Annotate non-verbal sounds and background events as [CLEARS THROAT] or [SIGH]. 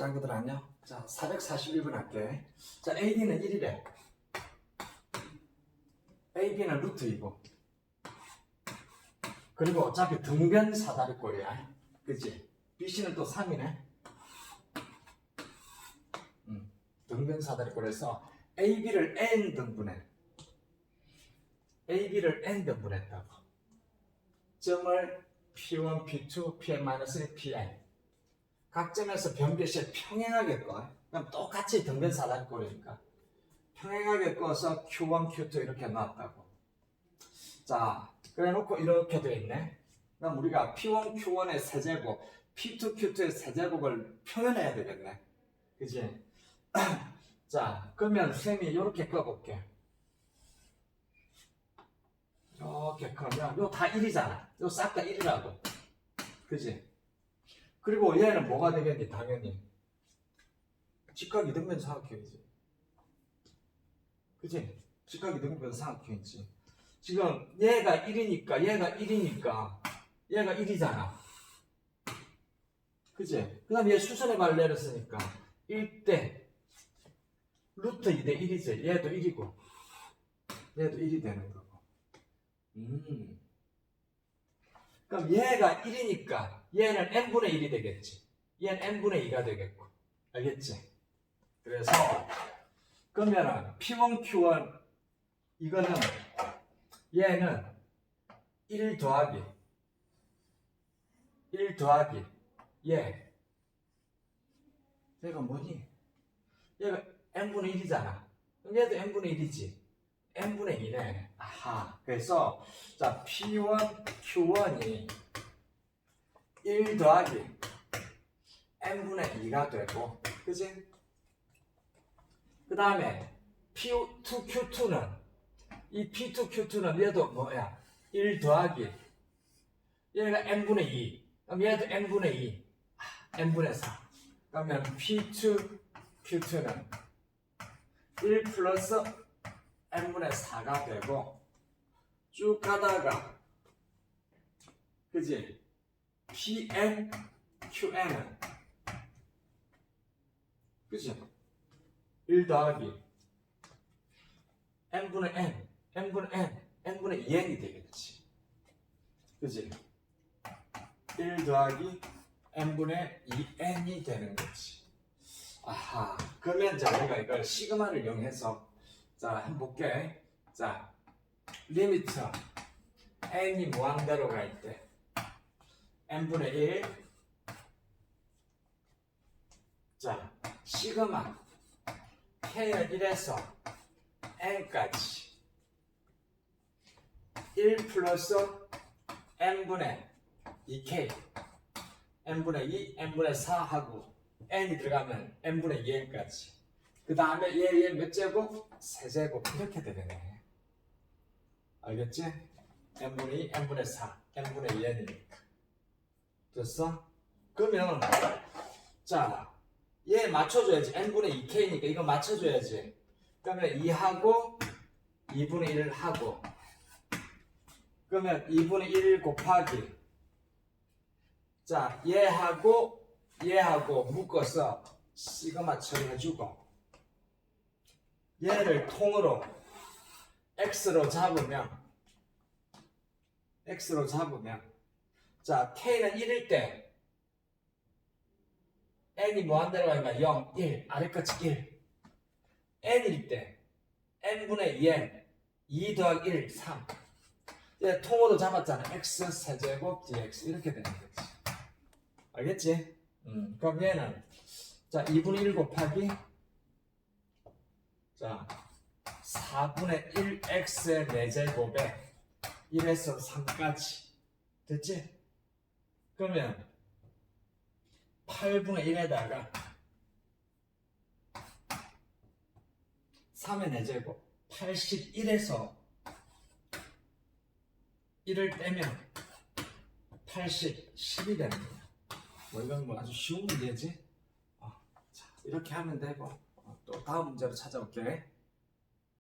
짱구들 안녕. 자, 441번 할게. 자, AD는 1이래. AB는 루트이고. 그리고 어차피 등변 사다리꼴이야. 그치? BC는 또 3이네. 음, 등변 사다리꼴에서 AB를 N 등분해. AB를 N 등분했다고. 점을 P1, P2, Pn-1, Pn. 각 점에서 변비시 평행하게 꺼. 그럼 똑같이 등변 사다리꼴이니까. 평행하게 꺼서 Q1, Q2 이렇게 놨다고. 자, 그래 놓고 이렇게 되어 있네. 그럼 우리가 P1, Q1의 세제곱, P2, Q2의 세제곱을 표현해야 되겠네. 그지? [CLEARS THROAT] 자, 그러면 쌤이 이렇게 꺼볼게. 이렇게 꺼면 요 다 1이잖아. 요 싹 다 1이라고. 그지? 그리고 얘는 뭐가 되겠니? 당연히. 직각 이등변 사각형이지. 그지? 직각 이등변 사각형이지. 지금 얘가 1이니까 얘가 1이니까 얘가 1이잖아. 그지? 그 다음에 얘 수선의 발을 내렸으니까 1대 루트 2대 1이지. 얘도 1이고 얘도 1이 되는 거고. 음. 그럼 얘가 1이니까 얘는 n분의 1이 되겠지. 얘는 n분의 2가 되겠고. 알겠지? 그래서 그러면은 P1, Q1 이거는 얘는 1 더하기 1 더하기 얘 얘가 뭐니? 얘가 n분의 1이잖아. 그럼 얘도 n분의 1이지. N분의 2네. 아하. 그래서 자 P1, Q1이 1 더하기 n분의 2가 되고 그지? 그 다음에 P2, Q2는 이 P2, Q2는 얘도 뭐야? 1 더하기 얘가 n분의 2 그럼 얘도 n분의 2 아, n분의 4 그러면 P2, Q2는 1 플러스 n분의 4가 되고 쭉 가다가 그지? PN, QN은 그지? 1 더하기 n분의 n, n분의 n, n분의 2n이 되겠지. 그지? 1 더하기 n분의 2n이 되는 거지. 아하. 그러면 자, 우리가 이걸 시그마를 이용해서 자, 한번 볼게. 자, 리미트 n이 무한대로 갈 때. n분의 1 자, 시그마. K는 1에서 n까지. 1 플러스 n분의 2k n분의 2, n분의 4하고 n이 들어가면 n분의 2n까지 그 다음에 얘, 얘 몇 제곱? 세 제곱. 이렇게 되네. 알겠지? n분의 2, n분의 4, n분의 2n이니까. 됐어? 그러면 자, 얘 맞춰줘야지. n분의 2k니까 이거 맞춰줘야지. 그러면 2하고 2분의 1을 하고. 그러면 2분의 1 곱하기 자 얘하고 얘하고 묶어서 시그마 처리해주고 얘를 통으로 x로 잡으면 x로 잡으면 자 k는 1일 때 n이 무한대로 가니까 0, 1 아래까지 1 n일 때 n분의 2n 2 더하기 1, 3얘 통으로 잡았잖아. X 세제곱 dx. 이렇게 되는 거지. 알겠지? 음, 그럼 얘는 자 2분의 1 곱하기 자 4분의 1x의 4제곱에 1에서 3까지 됐지? 그러면 8분의 1에다가 3의 4제곱 81에서 1을 빼면 80, 10이 되는 거야. 뭐 이건 뭐 아주 쉬운 문제지. 어, 자, 이렇게 하면 되고 어, 또 다음 문제로 찾아올게.